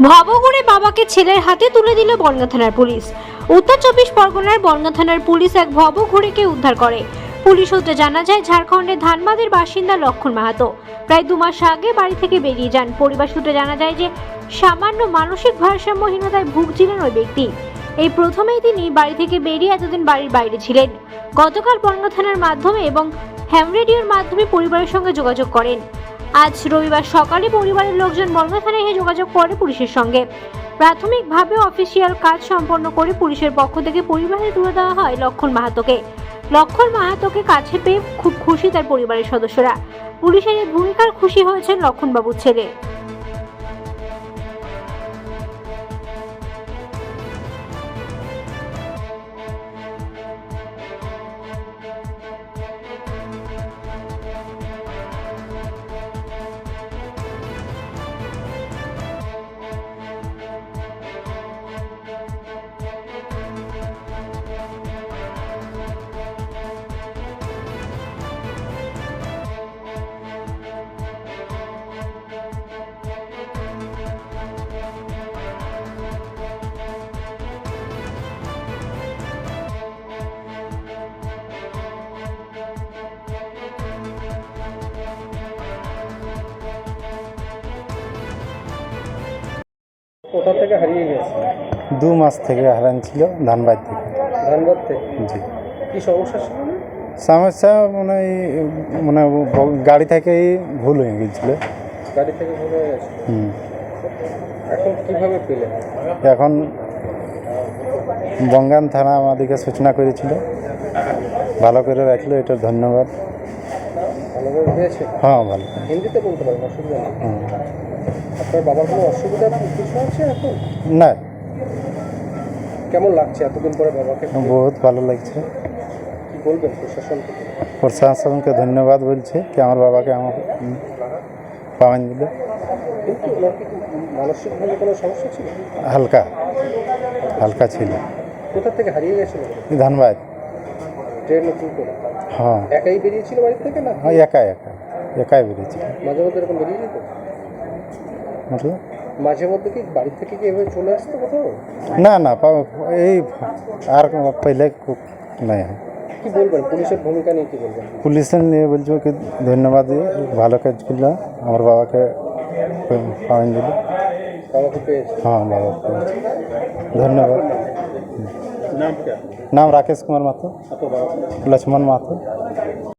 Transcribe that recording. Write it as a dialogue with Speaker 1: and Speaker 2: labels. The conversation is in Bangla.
Speaker 1: ভবঘুরে বাবাকে ছেলের হাতে তুলে দিল বনগা থানার পুলিশ। উত্তর চব্বিশ পরগনার বনগা থানার পুলিশ এক ভবঘুরেকে উদ্ধার করে। পুলিশ সূত্রে জানা যায়, ঝাড়খণ্ডের ধানবাদের বাসিন্দা লক্ষণ মাহাতো। প্রায় দু মাস আগে বাড়ি থেকে বেরিয়ে যান। পরিবার সূত্রে জানা যায় যে, সামান্য মানসিক ভারসাম্যহীনতায় ভুগছিলেন ওই ব্যক্তি। এই প্রথমেই তিনি বাড়ি থেকে বেরিয়ে এতদিন বাড়ির বাইরে ছিলেন। গতকাল বনগা থানার মাধ্যমে এবং হ্যাম রেডিওর মাধ্যমে পরিবারের সঙ্গে যোগাযোগ করেন। আজ রবিবার সকালে পরিবারের লোকজন বনগা থানায় এসে যোগাযোগ করে পুলিশের সঙ্গে। প্রাথমিকভাবে অফিসিয়াল কাজ সম্পন্ন করে পুলিশের পক্ষ থেকে পরিবারে তুলে দেওয়া হয় লক্ষণ মাহাতোকে। লক্ষণ মাহাতোকে কাছে পেয়ে খুব খুশি তার পরিবারের সদস্যরা। পুলিশের এই ভূমিকার খুশি হয়েছেন লক্ষণবাবুর ছেলে।
Speaker 2: কোথা থেকে হারিয়ে গেছে?
Speaker 3: দু মাস থেকে হারান ছিল ধানবাদ থেকে।
Speaker 2: ধানবাদ থেকে?
Speaker 3: জি।
Speaker 2: কি সমস্যা ছিল?
Speaker 3: সমস্যা মানে মানে গাড়ি থেকেই ভুল হয়ে গেছিল।
Speaker 2: গাড়ি থেকে ভুলে গেছে?
Speaker 3: হুম।
Speaker 2: এখন কীভাবে পেলে?
Speaker 3: এখন বঙ্গান থানা আমাদেরকে সূচনা করেছিল। ভালো করে রাখল এটার ধন্যবাদ।
Speaker 2: ভালোভাবে হয়েছে?
Speaker 3: হ্যাঁ ভালো।
Speaker 2: হিন্দিতে বলতে পারেন অসুবিধা নেই। আপনার বাবার কোনো অসুবিধা কিছু আছে এখন?
Speaker 3: না।
Speaker 2: কেমন লাগছে এতদিন পরে বাবাকে
Speaker 3: বহুত ভালো লাগছে।
Speaker 2: কি বলবেন প্রশাসন থেকে
Speaker 3: প্রশাসনকে ধন্যবাদ বলছে কি আমার বাবাকে আমার পাওয়ান দিল।
Speaker 2: মানসিকভাবে কোনো সমস্যা ছিল?
Speaker 3: হালকা হালকা ছিল।
Speaker 2: কোথা থেকে হারিয়ে গেছিল?
Speaker 3: এই ধানবাদ।
Speaker 2: ট্রেনে কি করে।
Speaker 3: হ্যাঁ।
Speaker 2: একাই বেরিয়েছিল বাড়ি থেকে না
Speaker 3: হ্যাঁ একা একা একাই বেরিয়েছিল।
Speaker 2: মাঝে মধ্যে এরকম বেরিয়ে যেত? মাঝে মধ্যে কি বাড়ি থেকে কি এভাবে চলে আসতো কোথাও?
Speaker 3: না না এই আর পেলে নাই।
Speaker 2: কি বলবেন? পুলিশের ভূমিকা নিয়ে কি বলবেন?
Speaker 3: পুলিশের নিয়ে বলছো কি ধন্যবাদ দিয়ে ভালো কাজ করল। আমার বাবাকে পাওয়ান দিল।
Speaker 2: বাবাকে পেয়েছে।
Speaker 3: হ্যাঁ বাবাকে ধন্যবাদ।
Speaker 2: নাম क्या
Speaker 3: नाम राकेश कुमार माथुर। लक्ष्मण माथुर।